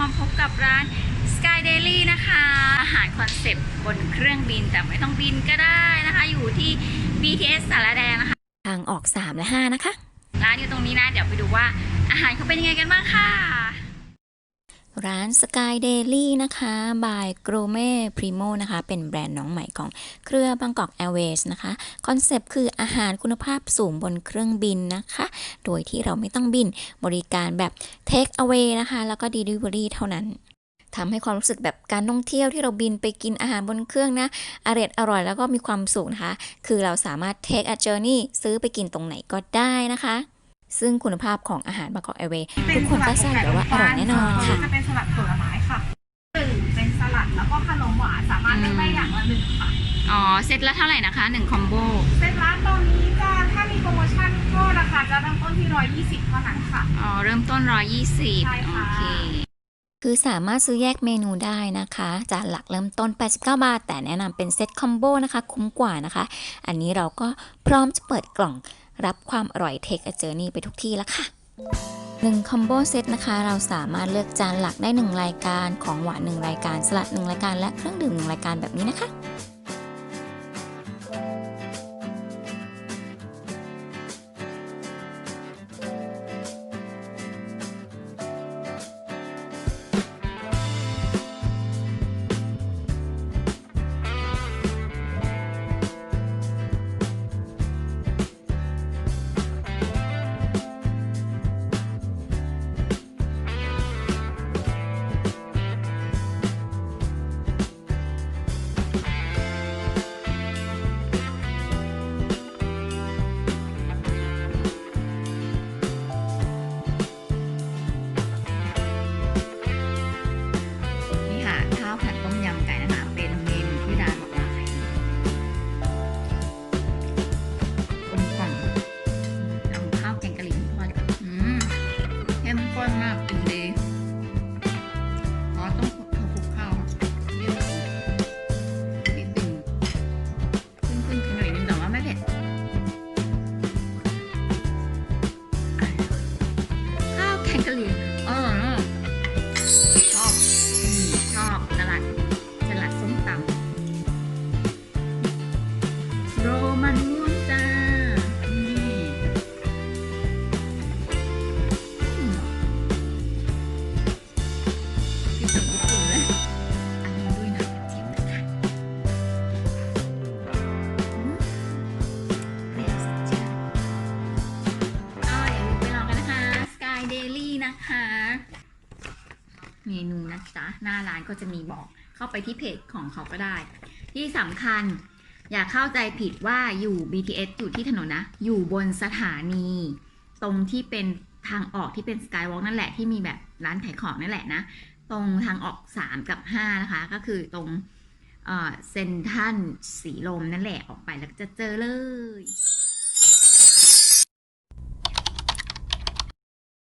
มาพบกับร้าน Sky Daily นะคะ อาหารคอนเซปต์บนเครื่องบินแต่ไม่ต้องบินก็ได้นะคะ อยู่ที่ BTS สารแดงนะคะ ทางออก 3 และ 5 นะคะ ร้านอยู่ตรงนี้นะ เดี๋ยวไปดูว่าอาหารเขาเป็นยังไงกันบ้างค่ะ ร้าน Sky Daily นะคะ by Gourmet Primo นะคะ เป็นแบรนด์น้องใหม่ของเครือบางกอก Airways นะคะ คอนเซปต์คืออาหารคุณภาพสูงบนเครื่องบินนะคะ โดยที่เราไม่ต้องบินบริการแบบ Take away นะคะ แล้วก็ Delivery เท่านั้นทำให้ความรู้สึกแบบการท่องเที่ยวที่เราบินไปกินอาหารบนเครื่องนะอร่อยอร่อยแล้วก็มีความสุขนะคะ คือเราสามารถ take a journey ซื้อไปกินตรงไหนก็ได้นะคะ ซึ่งคุณภาพของอาหารบางกอกแอร์เวย์ทุกคนก็ทราบอยู่แล้วว่าอร่อยแน่นอนค่ะจะเป็นสลัดผลไม้ค่ะหนึ่งเป็นสลัดแล้วก็ขนมหวานสามารถเลือกได้อย่างละหนึ่งค่ะอ๋อเซตละเท่าไหร่นะคะ1คอมโบเซ็ตร้านตอนนี้จะถ้ามีโปรโมชั่นก็ราคาจะเริ่มต้นที่120เท่านั้นค่ะอ๋อเริ่มต้น120ใช่ค่ะโอเค คือสามารถซื้อแยกเมนูได้นะคะจานหลักเริ่มต้น 89 บาท แต่แนะนำเป็นเซตคอมโบนะคะคุ้มกว่านะคะ อันนี้เราก็พร้อมจะเปิดกล่องรับความอร่อยเทคเจอร์นี่ไปทุกที่แล้วค่ะ1คอมโบเซตนะคะ เราสามารถเลือกจานหลักได้ 1 รายการ ของหวาน 1 รายการ สลัด 1 รายการ และเครื่องดื่ม 1 รายการแบบนี้นะคะ ที่สุดญี่ปุ่นเลยอันนี้ด้วยน้ำกระเทียมนะคะอืมเปรี้ยวสดชื่นก็อย่าลืมไปลองกันนะคะ Sky Daily นะคะ เมนูนะจ๊ะ หน้าร้านก็จะมีบอกเข้าไปที่เพจของเขาก็ได้ ที่สำคัญอย่าเข้าใจผิดว่าอยู่ BTS อยู่ที่ถนนนะ อยู่บนสถานี ตรงที่เป็นทางออกที่เป็น Skywalk นั่นแหละที่มีแบบร้านขายของนั่นแหละนะ ตรงทางออก3กับ5นะคะ ก็คือตรงเซนทันสีลมนั่นแหละออกไปแล้วก็จะเจอเลย